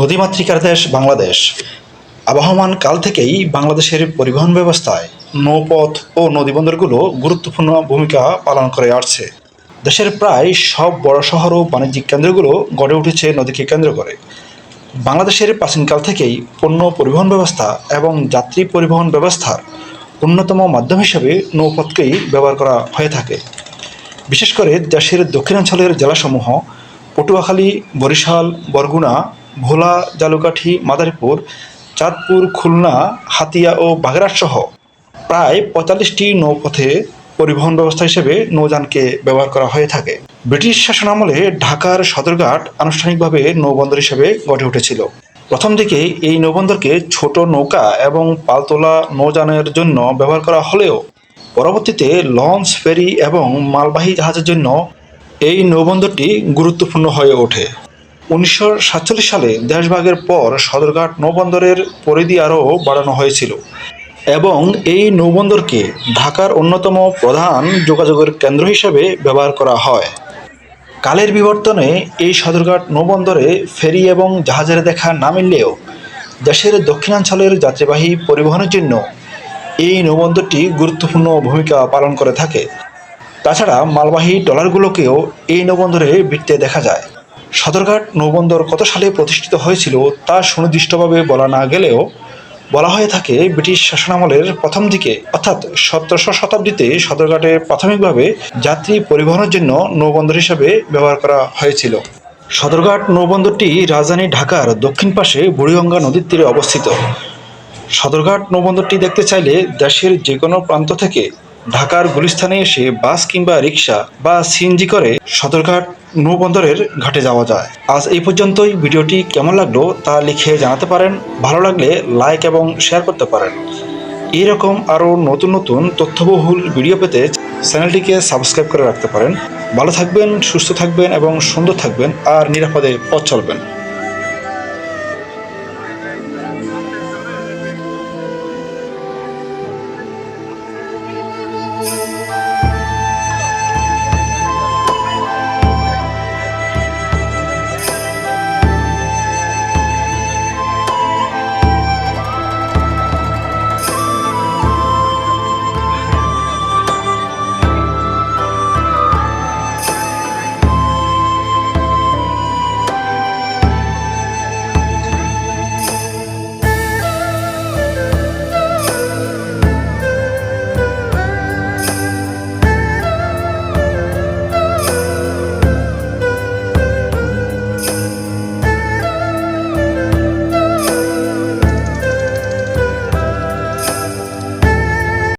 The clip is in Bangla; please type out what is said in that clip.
নদীমাতৃকার দেশ বাংলাদেশ। আবহমান কাল থেকেই বাংলাদেশের পরিবহন ব্যবস্থায় নৌপথ ও নদীবন্দরগুলো গুরুত্বপূর্ণ ভূমিকা পালন করে আসছে। দেশের প্রায় সব বড় শহর ও বাণিজ্যিক কেন্দ্রগুলো গড়ে উঠেছে নদীকে কেন্দ্র করে। বাংলাদেশের প্রাচীনকাল থেকেই পণ্য পরিবহন ব্যবস্থা এবং যাত্রী পরিবহন ব্যবস্থার অন্যতম মাধ্যম হিসেবে নৌপথকেই ব্যবহার করা হয়ে থাকে। বিশেষ করে দেশের দক্ষিণাঞ্চলের জেলাসমূহ, পটুয়াখালী, বরিশাল, বরগুনা ভোলা, জালুকাঠি, মাদারীপুর, চাঁদপুর, খুলনা, হাতিয়া ও বাগেরহাট সহ প্রায় পঁয়তাল্লিশটি নৌপথে পরিবহন ব্যবস্থা হিসেবে নৌযানকে ব্যবহার করা হয়ে থাকে। ব্রিটিশ শাসনামলে ঢাকার সদরঘাট আনুষ্ঠানিকভাবে নৌবন্দর হিসেবে গড়ে উঠেছিল। প্রথম দিকে এই নৌবন্দরকে ছোট নৌকা এবং পালতোলা নৌযানের জন্য ব্যবহার করা হলেও পরবর্তীতে লঞ্চ, ফেরি এবং মালবাহী জাহাজের জন্য এই নৌবন্দরটি গুরুত্বপূর্ণ হয়ে ওঠে। উনিশশো সাতচল্লিশ সালে দেশভাগের পর সদরঘাট নৌবন্দরের পরিধি আরও বাড়ানো হয়েছিল এবং এই নৌবন্দরকে ঢাকার অন্যতম প্রধান যোগাযোগের কেন্দ্র হিসেবে ব্যবহার করা হয়। কালের বিবর্তনে এই সদরঘাট নৌবন্দরে ফেরি এবং জাহাজের দেখা না মিললেও দেশের দক্ষিণাঞ্চলের যাত্রীবাহী পরিবহনের জন্য এই নৌবন্দরটি গুরুত্বপূর্ণ ভূমিকা পালন করে থাকে। তাছাড়া মালবাহী ট্রলারগুলোকেও এই নৌবন্দরে ভিড়তে দেখা যায়। সদরঘাট নৌবন্দর কত সালে প্রতিষ্ঠিত হয়েছিল তা সুনির্দিষ্টভাবে বলা না গেলেও বলা হয়ে থাকে ব্রিটিশ শাসনামলের প্রথম দিকে। অর্থাৎ সতেরোশো শতাব্দীতে সদরঘাটে প্রাথমিকভাবে যাত্রী পরিবহনের জন্য নৌবন্দর হিসেবে ব্যবহার করা হয়েছিল। সদরঘাট নৌবন্দরটি রাজধানী ঢাকার দক্ষিণ পাশে বুড়িগঙ্গা নদীর তীরে অবস্থিত। সদরঘাট নৌবন্দরটি দেখতে চাইলে দেশের যে কোনো প্রান্ত থেকে ঢাকার গুলিস্থানে এসে বাস কিংবা রিক্সা বা সিএনজি করে সদরঘাট নৌবন্দরের ঘাটে যাওয়া যায়। আজ এই পর্যন্তই। ভিডিওটি কেমন লাগল তা লিখে জানাতে পারেন। ভালো লাগলে লাইক এবং শেয়ার করতে পারেন। এইরকম আরও নতুন নতুন তথ্যবহুল ভিডিও পেতে চ্যানেলটিকে সাবস্ক্রাইব করে রাখতে পারেন। ভালো থাকবেন, সুস্থ থাকবেন এবং সুন্দর থাকবেন আর নিরাপদে পথ চলবেন।